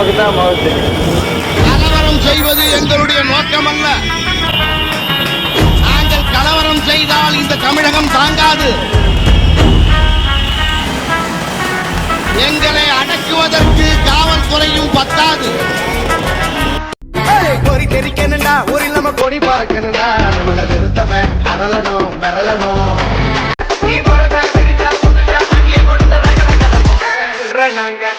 நமக்கு தான் மகத்து கலவரம் செய்வது எங்களுடைய நோக்கம் அல்ல நாங்கள் கலவரம் செய்தால் இந்த தமிழகம் தாங்காது. எங்களை அடக்குவதற்கு காவல்துறையும் பத்தாது. கொறி தெரிக்கணும்டா. ஒரு நம்ம கொடி பார்க்கணும்டா நம்மள நிறுத்தவன் அரலனும் விரலனும். நீ போறதா தெரிஞ்சா புதுசா அங்கே